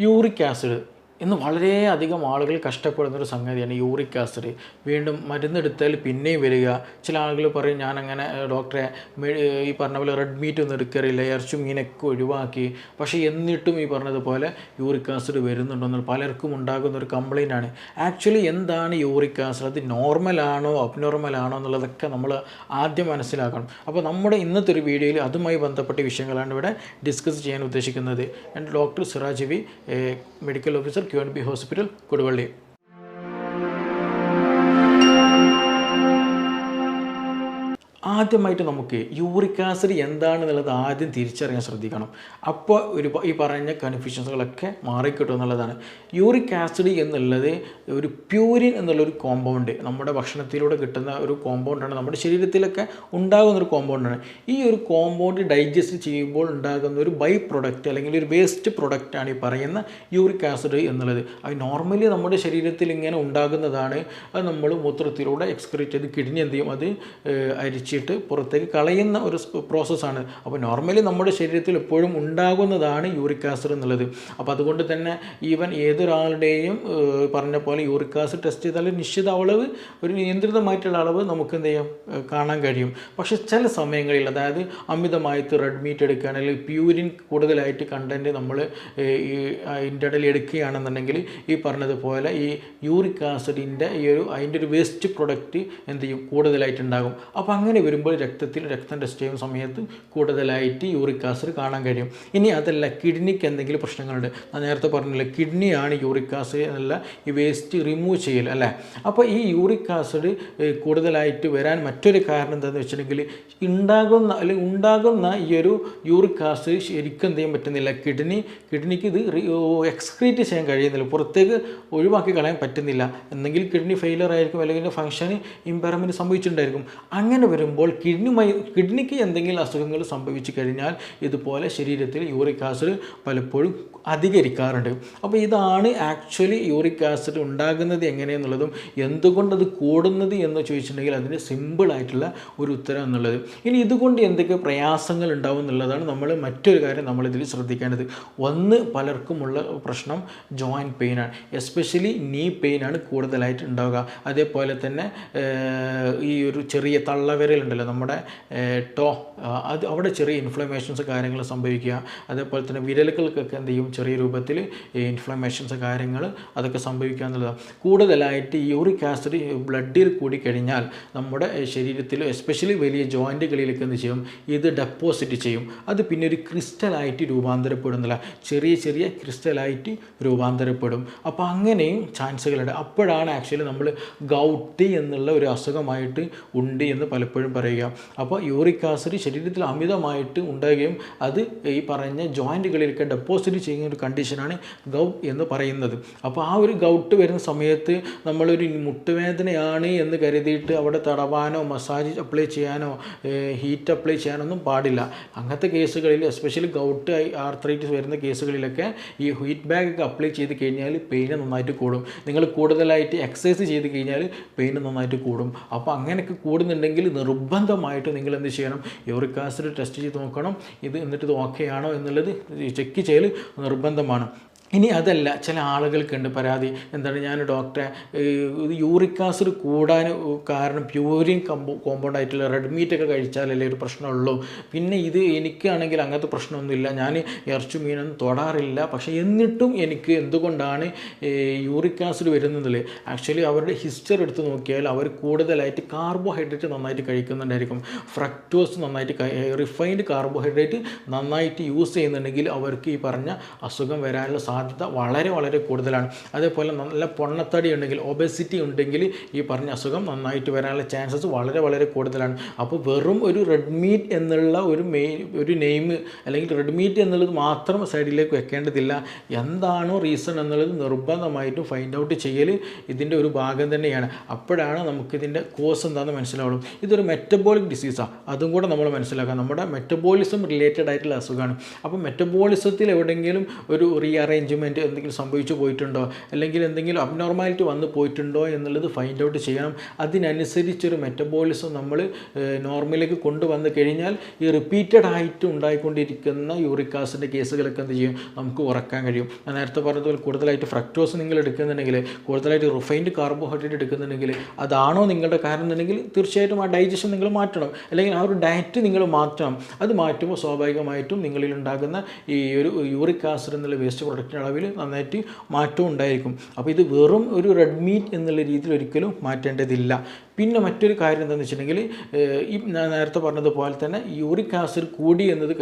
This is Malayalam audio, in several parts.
യൂറിക് ആസിഡ് ഇന്ന് വളരെയധികം ആളുകൾ കഷ്ടപ്പെടുന്ന ഒരു സംഗതിയാണ് യൂറിക് ആസിഡ്. വീണ്ടും മരുന്നെടുത്താൽ പിന്നെയും വരിക. ചില ആളുകൾ പറയും ഞാൻ അങ്ങനെ ഡോക്ടറെ ഈ പറഞ്ഞ പോലെ റെഡ് മീറ്റ് ഒന്നും എടുക്കാറില്ല ഇറച്ചും മീനൊക്കെ ഒഴിവാക്കി. പക്ഷേ എന്നിട്ടും ഈ പറഞ്ഞതുപോലെ യൂറിക് ആസിഡ് വരുന്നുണ്ടെന്ന് പലർക്കും ഉണ്ടാകുന്ന ഒരു കംപ്ലൈന്റ് ആണ്. ആക്ച്വലി എന്താണ് യൂറിക് ആസിഡ്? അത് നോർമലാണോ അബ്നോർമലാണോ എന്നുള്ളതൊക്കെ നമ്മൾ ആദ്യം മനസ്സിലാക്കണം. അപ്പോൾ നമ്മുടെ ഇന്നത്തെ ഒരു വീഡിയോയിൽ അതുമായി ബന്ധപ്പെട്ട വിഷയങ്ങളാണ് ഇവിടെ ഡിസ്കസ് ചെയ്യാൻ ഉദ്ദേശിക്കുന്നത്. എന്റെ doctor Siraj V medical officer Q N B hospital Koduvally ആദ്യമായിട്ട് നമുക്ക് യൂറിക് ആസിഡ് എന്താണെന്നുള്ളത് ആദ്യം തിരിച്ചറിയാൻ ശ്രദ്ധിക്കണം. അപ്പോൾ ഒരു ഈ പറഞ്ഞ കൺഫ്യൂഷൻസുകളൊക്കെ മാറിക്കിട്ടും എന്നുള്ളതാണ്. യൂറിക് ആസിഡ് എന്നുള്ളത് ഒരു പ്യൂരിൻ എന്നുള്ളൊരു കോമ്പൗണ്ട് നമ്മുടെ ഭക്ഷണത്തിലൂടെ കിട്ടുന്ന ഒരു കോമ്പൗണ്ടാണ് നമ്മുടെ ശരീരത്തിലൊക്കെ ഉണ്ടാകുന്ന ഒരു കോമ്പൗണ്ടാണ് ഈ ഒരു കോമ്പൗണ്ട് ഡൈജസ്റ്റ് ചെയ്യുമ്പോൾ ഉണ്ടാകുന്ന ഒരു ബൈ പ്രൊഡക്റ്റ് അല്ലെങ്കിൽ ഒരു വേസ്റ്റ് പ്രൊഡക്റ്റാണ് ഈ പറയുന്ന യൂറിക് ആസിഡ് എന്നുള്ളത്. അത് നോർമലി നമ്മുടെ ശരീരത്തിൽ ഇങ്ങനെ ഉണ്ടാകുന്നതാണ്. അത് നമ്മൾ മൂത്രത്തിലൂടെ എക്സ്ക്രീറ്റ് ചെയ്ത് കിഡ്നി അത് ഏഹ്, അരിച്ചിട്ട് പുറത്തേക്ക് കളയുന്ന ഒരു പ്രോസസ്സാണ് അപ്പോൾ നോർമലി നമ്മുടെ ശരീരത്തിൽ എപ്പോഴും ഉണ്ടാകുന്നതാണ് യൂറിക് ആസിഡ് എന്നുള്ളത്. അപ്പോൾ അതുകൊണ്ട് തന്നെ ഈവൻ ഏതൊരാളുടെയും പറഞ്ഞ പോലെ യൂറിക് ആസിഡ് ടെസ്റ്റ് ചെയ്താൽ നിശ്ചിത അളവ് ഒരു നിയന്ത്രിതമായിട്ടുള്ള അളവ് നമുക്ക് എന്ത് ചെയ്യാം? കാണാൻ കഴിയും. പക്ഷേ ചില സമയങ്ങളിൽ അതായത് അമിതമായിട്ട് റെഡ് മീറ്റ് എടുക്കുകയാണെങ്കിൽ പ്യൂരിൻ കൂടുതലായിട്ട് കണ്ടന്റ് നമ്മൾ ഈ ഇന്റർണലി എടുക്കുകയാണെന്നുണ്ടെങ്കിൽ ഈ പറഞ്ഞതുപോലെ ഈ യൂറിക് ആസിഡിന്റെ ഈ ഒരു അതിന്റെ ഒരു വേസ്റ്റ് പ്രൊഡക്റ്റ് എന്ത് ചെയ്യും? കൂടുതലായിട്ടുണ്ടാകും അപ്പോൾ അങ്ങനെ വരുമ്പോൾ രക്തത്തിൽ രക്തം ടെസ്റ്റ് ചെയ്യുന്ന സമയത്ത് കൂടുതലായിട്ട് യൂറിക് ആസിഡ് കാണാൻ കഴിയും. ഇനി അതല്ല കിഡ്നിക്ക് എന്തെങ്കിലും പ്രശ്നങ്ങളുണ്ട്? ഞാൻ നേരത്തെ പറഞ്ഞില്ല കിഡ്നിയാണ് യൂറിക് ആസിഡ് എന്നല്ല ഈ വേസ്റ്റ് റിമൂവ് ചെയ്യൽ അല്ലേ? അപ്പോൾ ഈ യൂറിക് ആസിഡ് കൂടുതലായിട്ട് വരാൻ മറ്റൊരു കാരണം എന്താണെന്ന് വെച്ചിട്ടുണ്ടെങ്കിൽ ഉണ്ടാകുന്ന അല്ലെങ്കിൽ ഉണ്ടാകുന്ന ഈ ഒരു യൂറിക് ആസിഡ് ശരിക്കും എന്ത് ചെയ്യാൻ പറ്റുന്നില്ല. കിഡ്നി കിഡ്നിക്ക് ഇത് എക്സ്ക്രീറ്റ് ചെയ്യാൻ കഴിയുന്നില്ല. പുറത്തേക്ക് ഒഴിവാക്കി കളയാൻ പറ്റുന്നില്ല. എന്നെങ്കിൽ കിഡ്നി ഫെയിലർ ആയിരിക്കും അല്ലെങ്കിൽ ഫംഗ്ഷന് ഇമ്പയർമെന്റ് സംഭവിച്ചിട്ടുണ്ടായിരിക്കും. അങ്ങനെ വരുമ്പോൾ കിഡ്നിയുമായി കിഡ്നിക്ക് എന്തെങ്കിലും അസുഖങ്ങൾ സംഭവിച്ചു കഴിഞ്ഞാൽ ഇതുപോലെ ശരീരത്തിൽ യൂറിക് ആസിഡ് പലപ്പോഴും അധികരിക്കാറുണ്ട്. അപ്പോൾ ഇതാണ് ആക്ച്വലി യൂറിക് ആസിഡ് ഉണ്ടാകുന്നത് എങ്ങനെയെന്നുള്ളതും എന്തുകൊണ്ടത് കൂടുന്നത് എന്ന് ചോദിച്ചിട്ടുണ്ടെങ്കിൽ അതിന് സിമ്പിളായിട്ടുള്ള ഒരു ഉത്തരം എന്നുള്ളത്. ഇനി ഇതുകൊണ്ട് എന്തൊക്കെ പ്രയാസങ്ങൾ ഉണ്ടാവും എന്നുള്ളതാണ് നമ്മൾ മറ്റൊരു കാര്യം നമ്മളിതിൽ ശ്രദ്ധിക്കേണ്ടത്. ഒന്ന് പലർക്കുമുള്ള പ്രശ്നം ജോയിന്റ് പെയിനാണ് എസ്പെഷ്യലി നീ പെയിനാണ് കൂടുതലായിട്ട് ഉണ്ടാവുക. അതേപോലെ തന്നെ ഈ ഒരു ചെറിയ തള്ളവിരലുണ്ടല്ലോ നമ്മുടെ ടോ അത് അവിടെ ചെറിയ ഇൻഫ്ലമേഷൻസ് കാര്യങ്ങൾ സംഭവിക്കുക. അതേപോലെ തന്നെ വിരലുകൾക്കൊക്കെ എന്ത് ചെയ്യും? ചെറിയ രൂപത്തിൽ ഇൻഫ്ലമേഷൻസ് കാര്യങ്ങൾ അതൊക്കെ സംഭവിക്കുക എന്നുള്ളതാണ്. കൂടുതലായിട്ട് യൂറിക് ആസിഡ് ബ്ലഡിൽ കൂടി കഴിഞ്ഞാൽ നമ്മുടെ ശരീരത്തിൽ എസ്പെഷ്യലി വലിയ ജോയിന്റുകളിലൊക്കെ എന്ത് ചെയ്യും? ഇത് ഡെപ്പോസിറ്റ് ചെയ്യും. അത് പിന്നെ ഒരു ക്രിസ്റ്റലായിട്ട് രൂപാന്തരപ്പെടുന്നില്ല ചെറിയ ചെറിയ ക്രിസ്റ്റലായിട്ട് രൂപാന്തരപ്പെടും. അപ്പോൾ അങ്ങനെയും ചാൻസുകളുണ്ട്. അപ്പോഴാണ് ആക്ച്വലി നമ്മൾ ഗൗട്ടി എന്നുള്ള ഒരു അസുഖമായിട്ട് ഉണ്ട് എന്ന് പലപ്പോഴും പറയുക. അപ്പോൾ യൂറിക് ആസിഡ് ശരീരത്തിൽ അമിതമായിട്ട് ഉണ്ടാകുകയും അത് ഈ പറഞ്ഞ ജോയിന്റുകളിലൊക്കെ ഡെപ്പോസിറ്റ് ചെയ്യുന്ന ഒരു കണ്ടീഷനാണ് ഗൗട്ട് എന്ന് പറയുന്നത്. അപ്പോൾ ആ ഒരു ഗൗട്ട് വരുന്ന സമയത്ത് നമ്മളൊരു മുട്ടുവേദനയാണ് എന്ന് കരുതിയിട്ട് അവിടെ തടവാനോ മസാജ് അപ്ലൈ ചെയ്യാനോ ഹീറ്റ് അപ്ലൈ ചെയ്യാനൊന്നും പാടില്ല. അങ്ങനത്തെ കേസുകളിൽ എസ്പെഷ്യലി ഗൗട്ട് ആർത്രൈറ്റിസ് വരുന്ന കേസുകളിലൊക്കെ ഈ ഹീറ്റ് ബാഗ് ഒക്കെ അപ്ലൈ ചെയ്ത് കഴിഞ്ഞാൽ പെയിൻ നന്നായിട്ട് കൂടും. നിങ്ങൾ കൂടുതലായിട്ട് എക്സസൈസ് ചെയ്ത് കഴിഞ്ഞാൽ പെയിൻ നന്നായിട്ട് കൂടും. അപ്പോൾ അങ്ങനെയൊക്കെ കൂടുന്നുണ്ടെങ്കിൽ നിർബന്ധമായിട്ട് നിങ്ങൾ എന്ത് ചെയ്യണം? യൂറിക് ആസിഡ് ടെസ്റ്റ് ചെയ്ത് നോക്കണം. ഇത് എന്നിട്ട് ഇത് ഓക്കെ ആണോ എന്നുള്ളത് ചെക്ക് ചെയ്യൽ നിർബന്ധമാണ്. ഇനി അതല്ല ചില ആളുകൾക്കുണ്ട് പരാതി. എന്താണ് ഞാൻ ഡോക്ടറെ യൂറിക് ആസിഡ് കൂടാൻ കാരണം പ്യൂരിൻ കമ്പോ കോമ്പൗണ്ട് ആയിട്ടുള്ള റെഡ് മീറ്റ് ഒക്കെ കഴിച്ചാലല്ലേ ഒരു പ്രശ്നമുള്ളൂ. പിന്നെ ഇത് എനിക്കാണെങ്കിൽ അങ്ങനത്തെ പ്രശ്നമൊന്നുമില്ല. ഞാൻ ഇറച്ചു മീനൊന്നും തൊടാറില്ല. പക്ഷേ എന്നിട്ടും എനിക്ക് എന്തുകൊണ്ടാണ് യൂറിക് ആസിഡ് വരുന്നതിൽ ആക്ച്വലി അവരുടെ ഹിസ്റ്ററി എടുത്ത് നോക്കിയാൽ അവർ കൂടുതലായിട്ട് കാർബോഹൈഡ്രേറ്റ് നന്നായിട്ട് കഴിക്കുന്നുണ്ടായിരിക്കും. ഫ്രക്ടോസ് നന്നായിട്ട് റിഫൈൻഡ് കാർബോഹൈഡ്രേറ്റ് നന്നായിട്ട് യൂസ് ചെയ്യുന്നുണ്ടെങ്കിൽ അവർക്ക് ഈ പറഞ്ഞ അസുഖം വരാനുള്ള സാധ്യത വളരെ വളരെ കൂടുതലാണ്. അതേപോലെ നല്ല പൊണ്ണത്തടി ഉണ്ടെങ്കിൽ ഒബസിറ്റി ഉണ്ടെങ്കിൽ ഈ പറഞ്ഞ അസുഖം നന്നായിട്ട് വരാനുള്ള ചാൻസസ് വളരെ വളരെ കൂടുതലാണ്. അപ്പോൾ വെറും ഒരു റെഡ് മീറ്റ് എന്നുള്ള ഒരു മെയിൻ ഒരു നെയിം അല്ലെങ്കിൽ റെഡ് മീറ്റ് എന്നുള്ളത് മാത്രം സൈഡിലേക്ക് വെക്കേണ്ടതില്ല. എന്താണോ റീസൺ എന്നുള്ളത് നിർബന്ധമായിട്ടും ഫൈൻഡ് ഔട്ട് ചെയ്യൽ ഇതിന്റെ ഒരു ഭാഗം തന്നെയാണ്. അപ്പോഴാണ് നമുക്കിതിന്റെ കോസ് എന്താണെന്ന് മനസ്സിലാവുള്ളൂ. ഇതൊരു മെറ്റബോളിക് ഡിസീസാണ് അതും കൂടെ നമ്മൾ മനസ്സിലാക്കാം. നമ്മുടെ മെറ്റബോളിസം റിലേറ്റഡ് ആയിട്ടുള്ള അസുഖമാണ്. അപ്പോൾ മെറ്റബോളിസത്തിൽ എവിടെയെങ്കിലും ഒരു റീഅറേഞ്ച്മെന്റ് മാനേജ്മെന്റ് എന്തെങ്കിലും സംഭവിച്ചു പോയിട്ടുണ്ടോ? അല്ലെങ്കിൽ എന്തെങ്കിലും അബ്നോർമാലിറ്റി വന്നു പോയിട്ടുണ്ടോ എന്നുള്ളത് ഫൈൻഡ് ഔട്ട് ചെയ്യണം. അതിനനുസരിച്ചൊരു മെറ്റബോളിസം നമ്മൾ നോർമലിലേക്ക് കൊണ്ടുവന്നു കഴിഞ്ഞാൽ ഈ റിപ്പീറ്റഡ് ആയിട്ട് ഉണ്ടായിക്കൊണ്ടിരിക്കുന്ന യൂറിക് ആസിഡിന്റെ കേസുകളൊക്കെ എന്ത് ചെയ്യും? നമുക്ക് കുറയ്ക്കാൻ കഴിയും. ഞാൻ നേരത്തെ പറഞ്ഞതുപോലെ കൂടുതലായിട്ട് ഫ്രക്ടോസ് നിങ്ങൾ എടുക്കുന്നുണ്ടെങ്കിൽ കൂടുതലായിട്ട് റിഫൈൻഡ് കാർബോഹൈഡ്രേറ്റ് എടുക്കുന്നുണ്ടെങ്കിൽ അതാണോ നിങ്ങളുടെ കാരണം എന്നുണ്ടെങ്കിൽ തീർച്ചയായിട്ടും ആ ഡൈജഷൻ നിങ്ങൾ മാറ്റണം. അല്ലെങ്കിൽ ആ ഒരു ഡയറ്റ് നിങ്ങൾ മാറ്റണം. അത് മാറ്റുമ്പോൾ സ്വാഭാവികമായിട്ടും നിങ്ങളിൽ ഉണ്ടാകുന്ന ഈ ഒരു യൂറിക് ആസിഡ് എന്നുള്ള വേസ്റ്റ് പ്രൊഡക്റ്റിന്റെ അളവിൽ നന്നായിട്ട് മാറ്റം ഉണ്ടായിരിക്കും. അപ്പോൾ ഇത് വെറും ഒരു റെഡ് മീറ്റ് എന്നുള്ള രീതിയിൽ ഒരിക്കലും മാറ്റേണ്ടതില്ല. പിന്നെ മറ്റൊരു കാര്യം എന്താണെന്ന് വെച്ചിട്ടുണ്ടെങ്കിൽ ഈ നേരത്തെ പറഞ്ഞതുപോലെ തന്നെ യൂറിക് ആസിഡ് കൂടി എന്നത്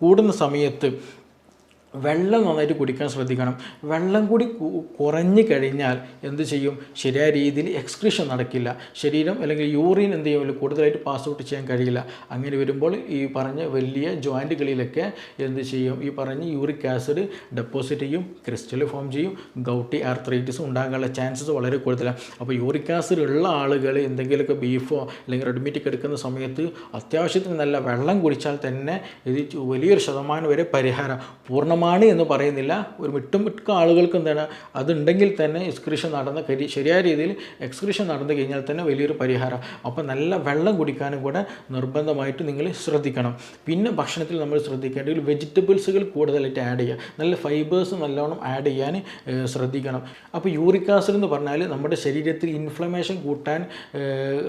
കൂടുന്ന സമയത്ത് വെള്ളം നന്നായിട്ട് കുടിക്കാൻ ശ്രദ്ധിക്കണം. വെള്ളം കൂടി കുറഞ്ഞു കഴിഞ്ഞാൽ എന്ത് ചെയ്യും? ശരിയായ രീതിയിൽ എക്സ്ക്രീഷൻ നടക്കില്ല. ശരീരം അല്ലെങ്കിൽ യൂറിൻ എന്ത് ചെയ്യും? കൂടുതലായിട്ട് പാസ് ഔട്ട് ചെയ്യാൻ കഴിയില്ല. അങ്ങനെ വരുമ്പോൾ ഈ പറഞ്ഞ വലിയ ജോയിന്റുകളിലൊക്കെ എന്ത് ചെയ്യും? ഈ പറഞ്ഞ യൂറിക് ആസിഡ് ഡെപ്പോസിറ്റ് ചെയ്യും ക്രിസ്റ്റൽ ഫോം ചെയ്യും ഗൗട്ടി ആർത്രൈറ്റിസ് ഉണ്ടാകാനുള്ള ചാൻസസ് വളരെ കൂടുതലാണ് അപ്പോൾ യൂറിക് ആസിഡ് ഉള്ള ആളുകൾ എന്തെങ്കിലുമൊക്കെ ബീഫോ അല്ലെങ്കിൽ റെഡ്മീറ്റ് എടുക്കുന്ന സമയത്ത് അത്യാവശ്യത്തിന് നല്ല വെള്ളം കുടിച്ചാൽ തന്നെ ഇത് വലിയൊരു ശതമാനം വരെ പരിഹാരം. പൂർണമാണ് എന്ന് പറയുന്നില്ല. ഒരു മിട്ടുമിക്ക ആളുകൾക്ക് എന്താണ് അതുണ്ടെങ്കിൽ തന്നെ എക്സ്ക്രീഷൻ നടന്ന ശരിയായ രീതിയിൽ എക്സ്ക്രീഷൻ നടന്നു കഴിഞ്ഞാൽ തന്നെ വലിയൊരു പരിഹാരം. അപ്പോൾ നല്ല വെള്ളം കുടിക്കാനും കൂടെ നിർബന്ധമായിട്ട് നിങ്ങൾ ശ്രദ്ധിക്കണം. പിന്നെ ഭക്ഷണത്തിൽ നമ്മൾ ശ്രദ്ധിക്കേണ്ടത് വെജിറ്റബിൾസുകൾ കൂടുതലായിട്ട് ആഡ് ചെയ്യുക. നല്ല ഫൈബേഴ്സ് നല്ലോണം ആഡ് ചെയ്യാൻ ശ്രദ്ധിക്കണം. അപ്പോൾ യൂറിക് ആസിഡ് എന്ന് പറഞ്ഞാൽ നമ്മുടെ ശരീരത്തിൽ ഇൻഫ്ലമേഷൻ കൂട്ടാൻ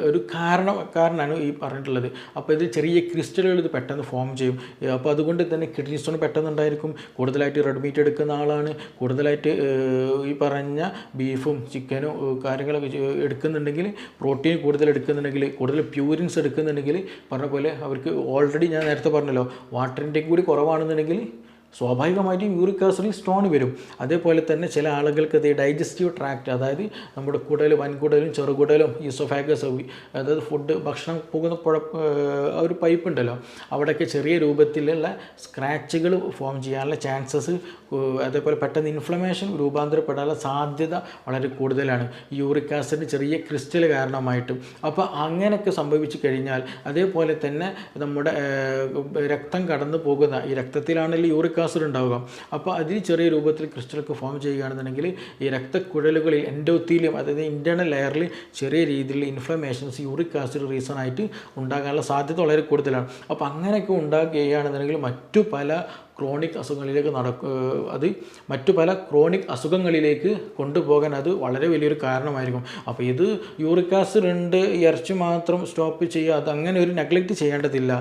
ഒരു കാരണം കാരണമാണ് ഈ പറഞ്ഞിട്ടുള്ളത്. അപ്പോൾ ഇത് ചെറിയ ക്രിസ്റ്റലുകൾ ഇത് പെട്ടെന്ന് ഫോം ചെയ്യും. അപ്പോൾ അതുകൊണ്ട് തന്നെ കിഡ്നി സ്റ്റോൺ പെട്ടെന്ന് ഉണ്ടായിരിക്കും കൂടുതലായിട്ട് റെഡ് മീറ്റ് എടുക്കുന്ന ആളാണ്. കൂടുതലായിട്ട് ഈ പറഞ്ഞ ബീഫും ചിക്കനും കാര്യങ്ങളൊക്കെ എടുക്കുന്നുണ്ടെങ്കിൽ പ്രോട്ടീൻ കൂടുതൽ എടുക്കുന്നുണ്ടെങ്കിൽ കൂടുതൽ പ്യൂരിൻസ് എടുക്കുന്നുണ്ടെങ്കിൽ പറഞ്ഞ പോലെ അവർക്ക് ഓൾറെഡി ഞാൻ നേരത്തെ പറഞ്ഞല്ലോ വാട്ടറിന്റെ കൂടി കുറവാണെന്നുണ്ടെങ്കിൽ സ്വാഭാവികമായിട്ടും യൂറിക് ആസിഡിൽ സ്റ്റോൺ വരും. അതേപോലെ തന്നെ ചില ആളുകൾക്ക് ഇത് ഡൈജസ്റ്റീവ് ട്രാക്റ്റ് അതായത് നമ്മുടെ കുടൽ വൻകുടലും ചെറുകുടലും ഈസോഫാഗസ് അതായത് ഫുഡ് ഭക്ഷണം പോകുന്ന പുഴ ഒരു പൈപ്പ് ഉണ്ടല്ലോ. അവിടെയൊക്കെ ചെറിയ രൂപത്തിലുള്ള സ്ക്രാച്ചുകൾ ഫോം ചെയ്യാനുള്ള ചാൻസസ് അതേപോലെ പെട്ടെന്ന് ഇൻഫ്ലമേഷൻ രൂപാന്തരപ്പെടാനുള്ള സാധ്യത വളരെ കൂടുതലാണ്. യൂറിക് ആസിഡ് ചെറിയ ക്രിസ്റ്റൽ കാരണമായിട്ടും. അപ്പോൾ അങ്ങനെയൊക്കെ സംഭവിച്ചു കഴിഞ്ഞാൽ അതേപോലെ തന്നെ നമ്മുടെ രക്തം കടന്നു പോകുന്ന ഈ രക്തത്തിലാണെങ്കിൽ യൂറിക് ആസിഡ് ഉണ്ടാവുക. അപ്പോൾ അതിൽ ചെറിയ രൂപത്തിൽ ക്രിസ്റ്റലൊക്കെ ഫോം ചെയ്യുകയാണെന്നുണ്ടെങ്കിൽ ഈ രക്തക്കുഴലുകളിൽ എൻഡോത്തീലിയം അതായത് ഇന്റേർണൽ ലെയറിൽ ചെറിയ രീതിയിൽ ഇൻഫ്ലമേഷൻസ് യൂറിക് ആസിഡ് റീസൺ ആയിട്ട് ഉണ്ടാകാനുള്ള സാധ്യത വളരെ കൂടുതലാണ്. അപ്പോൾ അങ്ങനെയൊക്കെ ഉണ്ടാകുകയാണെന്നുണ്ടെങ്കിൽ മറ്റു പല ക്രോണിക് അസുഖങ്ങളിലേക്ക് നടക്ക അത് മറ്റു പല ക്രോണിക് അസുഖങ്ങളിലേക്ക് കൊണ്ടുപോകാൻ അത് വളരെ വലിയൊരു കാരണമായിരിക്കും. അപ്പോൾ ഇത് യൂറിക് ആസിഡ് ഉണ്ട് ഇറച്ചി മാത്രം സ്റ്റോപ്പ് ചെയ്യുക അത് അങ്ങനെ ഒരു നെഗ്ലക്റ്റ് ചെയ്യേണ്ടതില്ല.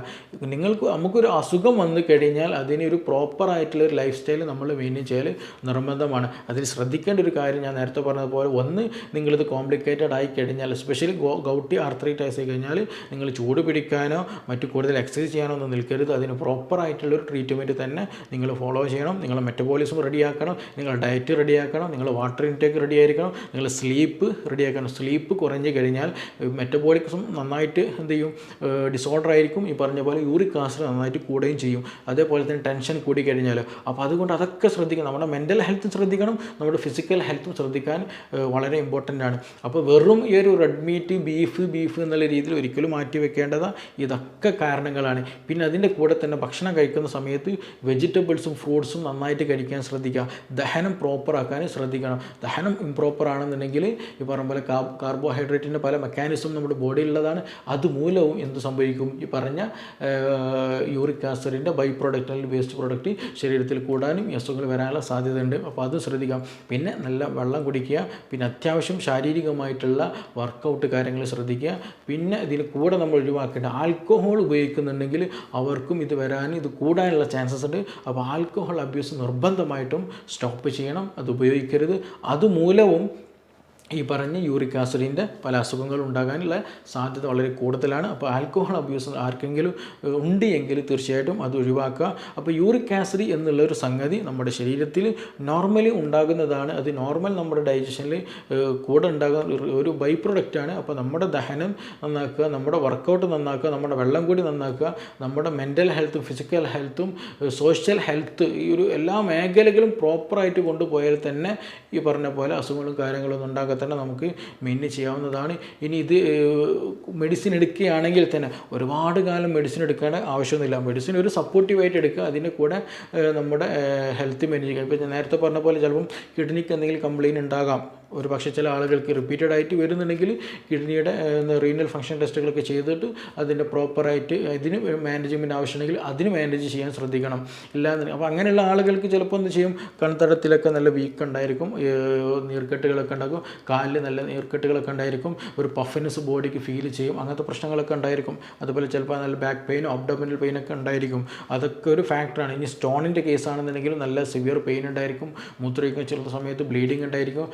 നിങ്ങൾക്ക് നമുക്കൊരു അസുഖം വന്നു കഴിഞ്ഞാൽ അതിന് ഒരു പ്രോപ്പർ ആയിട്ടുള്ള ഒരു ലൈഫ് സ്റ്റൈൽ നമ്മൾ മെയിന്റെയിൻ ചെയ്യൽ നിർബന്ധമാണ്. അതിൽ ശ്രദ്ധിക്കേണ്ട ഒരു കാര്യം ഞാൻ നേരത്തെ പറഞ്ഞതുപോലെ ഒന്ന് നിങ്ങളിത് കോംപ്ലിക്കേറ്റഡ് ആയി കഴിഞ്ഞാൽ സ്പെഷ്യലി ഗൗട്ടി ആർത്രൈറ്റൈസ് ആയി കഴിഞ്ഞാൽ നിങ്ങൾ ചൂട് പിടിക്കാനോ മറ്റു കൂടുതൽ എക്സസൈസ് ചെയ്യാനോ ഒന്നും നിൽക്കരുത്. അതിന് പ്രോപ്പർ ആയിട്ടുള്ള ഒരു ട്രീറ്റ്മെന്റ് തന്നെ നിങ്ങൾ ഫോളോ ചെയ്യണം നിങ്ങൾ മെറ്റബോളിസം റെഡിയാക്കണം നിങ്ങൾ ഡയറ്റ് റെഡിയാക്കണം നിങ്ങൾ വാട്ടർ ഇൻടേക്ക് റെഡി ആയിരിക്കണം നിങ്ങൾ സ്ലീപ്പ് റെഡിയാക്കണം സ്ലീപ്പ് കുറഞ്ഞു കഴിഞ്ഞാൽ മെറ്റബോളിസം നന്നായിട്ട് എന്ത് ചെയ്യും ഡിസോർഡർ ആയിരിക്കും. ഈ പറഞ്ഞ പോലെ യൂറിക് ആസിഡ് നന്നായിട്ട് കൂടുകയും ചെയ്യും. അതേപോലെ തന്നെ ടെൻഷൻ കൂടി കഴിഞ്ഞാൽ. അപ്പോൾ അതുകൊണ്ട് അതൊക്കെ ശ്രദ്ധിക്കണം. നമ്മുടെ മെന്റൽ ഹെൽത്തും ശ്രദ്ധിക്കണം. നമ്മുടെ ഫിസിക്കൽ ഹെൽത്തും ശ്രദ്ധിക്കാൻ വളരെ ഇമ്പോർട്ടന്റ് ആണ്. അപ്പോൾ വെറും ഈ ഒരു റെഡ് മീറ്റ് ബീഫ് ബീഫ് എന്നുള്ള രീതിയിൽ ഒരിക്കലും മാറ്റി വെക്കേണ്ടത് ഇതൊക്കെ കാരണങ്ങളാണ്. പിന്നെ അതിന്റെ കൂടെ തന്നെ ഭക്ഷണം കഴിക്കുന്ന സമയത്ത് വെജിറ്റബിൾസും ഫ്രൂട്ട്സും നന്നായിട്ട് കഴിക്കാൻ ശ്രദ്ധിക്കുക. ദഹനം പ്രോപ്പർ ആക്കാൻ ശ്രദ്ധിക്കണം. ദഹനം ഇംപ്രോപ്പർ ആണെന്നുണ്ടെങ്കിൽ ഈ പറഞ്ഞ പോലെ കാർബോഹൈഡ്രേറ്റിന്റെ പല മെക്കാനിസം നമ്മുടെ ബോഡിയിലുള്ളതാണ് അതുമൂലവും എന്ത് സംഭവിക്കും? ഈ പറഞ്ഞ യൂറിക് ആസിഡിന്റെ ബൈ പ്രോഡക്റ്റ് അല്ലെങ്കിൽ വേസ്റ്റ് പ്രോഡക്റ്റ് ശരീരത്തിൽ കൂടാനും അസുഖങ്ങൾ വരാനുള്ള സാധ്യതയുണ്ട്. അപ്പോൾ അത് ശ്രദ്ധിക്കാം. പിന്നെ നല്ല വെള്ളം കുടിക്കുക. പിന്നെ അത്യാവശ്യം ശാരീരികമായിട്ടുള്ള വർക്കൗട്ട് കാര്യങ്ങൾ ശ്രദ്ധിക്കുക. പിന്നെ ഇതിന് കൂടെ നമ്മൾ ഒഴിവാക്കേണ്ട ആൽക്കഹോൾ ഉപയോഗിക്കുന്നുണ്ടെങ്കിൽ അവർക്കും ഇത് വരാനും ഇത് കൂടാനുള്ള ചാൻസസ് ഉണ്ട്. അപ്പോൾ ആൽക്കഹോൾ അബ്യൂസ് നിർബന്ധമായിട്ടും സ്റ്റോപ്പ് ചെയ്യണം അത് ഉപയോഗിക്കരുത്. അതുമൂലവും ഈ പറഞ്ഞ യൂറിക് ആസിഡിന്റെ പല അസുഖങ്ങളും ഉണ്ടാകാനുള്ള സാധ്യത വളരെ കൂടുതലാണ്. അപ്പോൾ ആൽക്കഹോൾ അബ്യൂസ് ആർക്കെങ്കിലും ഉണ്ട് എങ്കിൽ തീർച്ചയായിട്ടും അത് ഒഴിവാക്കുക. അപ്പോൾ യൂറിക് ആസിഡ് എന്നുള്ള ഒരു സംഗതി നമ്മുടെ ശരീരത്തിൽ നോർമലി ഉണ്ടാകുന്നതാണ്. അത് നോർമൽ നമ്മുടെ ഡൈജഷനിൽ കൂടെ ഉണ്ടാകുന്ന ഒരു- ബൈ പ്രൊഡക്റ്റാണ് അപ്പോൾ നമ്മുടെ ദഹനം നന്നാക്കുക നമ്മുടെ വർക്കൗട്ട് നന്നാക്കുക നമ്മുടെ വെള്ളം കൂടി നന്നാക്കുക നമ്മുടെ മെന്റൽ ഹെൽത്തും ഫിസിക്കൽ ഹെൽത്തും സോഷ്യൽ ഹെൽത്ത് ഈ ഒരു എല്ലാ മേഖലകളും പ്രോപ്പറായിട്ട് കൊണ്ടുപോയാൽ തന്നെ ഈ പറഞ്ഞ പോലെ അസുഖങ്ങളും കാര്യങ്ങളൊന്നും ഉണ്ടാകത്തില്ല. തന്നെ നമുക്ക് മെയിൻ ചെയ്യാവുന്നതാണ്. ഇനി ഇത് മെഡിസിൻ എടുക്കുകയാണെങ്കിൽ തന്നെ ഒരുപാട് കാലം മെഡിസിൻ എടുക്കേണ്ട ആവശ്യമൊന്നുമില്ല. മെഡിസിൻ ഒരു സപ്പോർട്ടീവായിട്ട് എടുക്കുക. അതിന്റെ കൂടെ നമ്മുടെ ഹെൽത്ത് മെനേജ് ചെയ്യുക. ഇപ്പോൾ നേരത്തെ പറഞ്ഞ പോലെ ചിലപ്പം കിഡ്നിക്ക് എന്തെങ്കിലും കംപ്ലയിന്റ് ഉണ്ടാകാം. ഒരു പക്ഷേ ചില ആളുകൾക്ക് റിപ്പീറ്റഡ് ആയിട്ട് വരുന്നുണ്ടെങ്കിൽ കിഡ്നിയുടെ റീനൽ ഫങ്ഷൻ ടെസ്റ്റുകളൊക്കെ ചെയ്തിട്ട് അതിന്റെ പ്രോപ്പറായിട്ട് ഇതിന് മാനേജ്മെന്റ് ആവശ്യമുണ്ടെങ്കിൽ അതിന് മാനേജ് ചെയ്യാൻ ശ്രദ്ധിക്കണം. ഇല്ലാന്ന് അപ്പോൾ അങ്ങനെയുള്ള ആളുകൾക്ക് ചിലപ്പോൾ എന്ത് ചെയ്യും? കൺതടത്തിലൊക്കെ നല്ല വീക്ക് ഉണ്ടായിരിക്കും നീർക്കെട്ടുകളൊക്കെ ഉണ്ടാകും കാലിൽ നല്ല നീർക്കെട്ടുകളൊക്കെ ഉണ്ടായിരിക്കും ഒരു പഫിനെസ് ബോഡിക്ക് ഫീൽ ചെയ്യും അങ്ങനത്തെ പ്രശ്നങ്ങളൊക്കെ ഉണ്ടായിരിക്കും. അതുപോലെ ചിലപ്പോൾ നല്ല ബാക്ക് പെയിനും അബ്ഡോമിനൽ പെയിനൊക്കെ ഉണ്ടായിരിക്കും. അതൊക്കെ ഒരു ഫാക്ടറാണ് ഇനി സ്റ്റോണിന്റെ കേസാണെന്നുണ്ടെങ്കിൽ നല്ല സിവിയർ പെയിൻ ഉണ്ടായിരിക്കും. മൂത്രയൊക്കെ ചില സമയത്ത് ബ്ലീഡിങ് ഉണ്ടായിരിക്കും.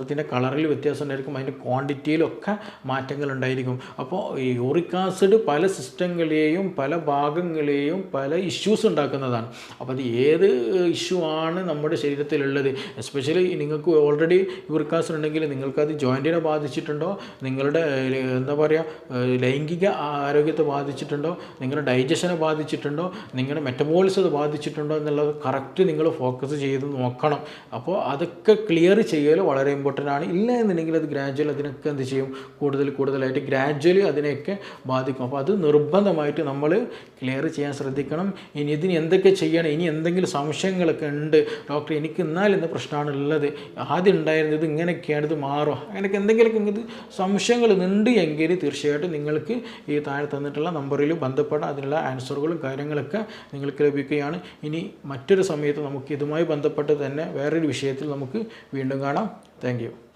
മൂത്രത്തിന്റെ കളറിൽ വ്യത്യാസം ഉണ്ടായിരിക്കും അതിന്റെ ക്വാണ്ടിറ്റിയിലൊക്കെ മാറ്റങ്ങൾ ഉണ്ടായിരിക്കും അപ്പോൾ ഈ യൂറിക് ആസിഡ് പല സിസ്റ്റങ്ങളെയും പല ഭാഗങ്ങളെയും പല ഇഷ്യൂസ് ഉണ്ടാക്കുന്നതാണ്. അപ്പോൾ അത് ഏത് ഇഷ്യൂ ആണ് നമ്മുടെ ശരീരത്തിലുള്ളത്? എസ്പെഷ്യലി നിങ്ങൾക്ക് ഓൾറെഡി യൂറിക് ആസിഡ് ഉണ്ടെങ്കിൽ നിങ്ങൾക്കത് ജോയിന്റിനെ ബാധിച്ചിട്ടുണ്ടോ? നിങ്ങളുടെ എന്താ പറയുക ലൈംഗിക ആരോഗ്യത്തെ ബാധിച്ചിട്ടുണ്ടോ? നിങ്ങളുടെ ഡൈജഷനെ ബാധിച്ചിട്ടുണ്ടോ? നിങ്ങളുടെ മെറ്റബോളിസത്തെ ബാധിച്ചിട്ടുണ്ടോ? എന്നുള്ളത് കറക്റ്റ് നിങ്ങൾ ഫോക്കസ് ചെയ്ത് നോക്കണം. അപ്പോൾ അതൊക്കെ ക്ലിയർ ചെയ്യൽ വളരെ ഇമ്പോർട്ടന്റ് ആണ് ഇല്ല എന്നുണ്ടെങ്കിൽ അത് ഗ്രാജ്വൽ അതിനൊക്കെ എന്ത് ചെയ്യും? കൂടുതൽ കൂടുതലായിട്ട് ഗ്രാജ്വലി അതിനെയൊക്കെ ബാധിക്കും. അപ്പോൾ അത് നിർബന്ധമായിട്ട് നമ്മൾ ക്ലിയർ ചെയ്യാൻ ശ്രദ്ധിക്കണം. ഇനി ഇതിന് എന്തൊക്കെ ചെയ്യണം? ഇനി എന്തെങ്കിലും സംശയങ്ങളൊക്കെ ഉണ്ട്. ഡോക്ടർ എനിക്ക് എന്നാൽ പ്രശ്നമാണ് ഉള്ളത്. ആദ്യം ഉണ്ടായിരുന്നത് ഇങ്ങനെയൊക്കെയാണ് ഇത് മാറും. അങ്ങനെയൊക്കെ എന്തെങ്കിലുമൊക്കെ ഇത് സംശയങ്ങൾ ഉണ്ട് എങ്കിൽ തീർച്ചയായിട്ടും നിങ്ങൾക്ക് ഈ താഴെ തന്നിട്ടുള്ള നമ്പറിൽ ബന്ധപ്പെടാം. അതിനുള്ള ആൻസറുകളും കാര്യങ്ങളൊക്കെ നിങ്ങൾക്ക് ലഭിക്കുകയാണ്. ഇനി മറ്റൊരു സമയത്ത് നമുക്ക് ഇതുമായി ബന്ധപ്പെട്ട് തന്നെ വേറൊരു വിഷയത്തിൽ നമുക്ക് വീണ്ടും കാണാം. Thank you.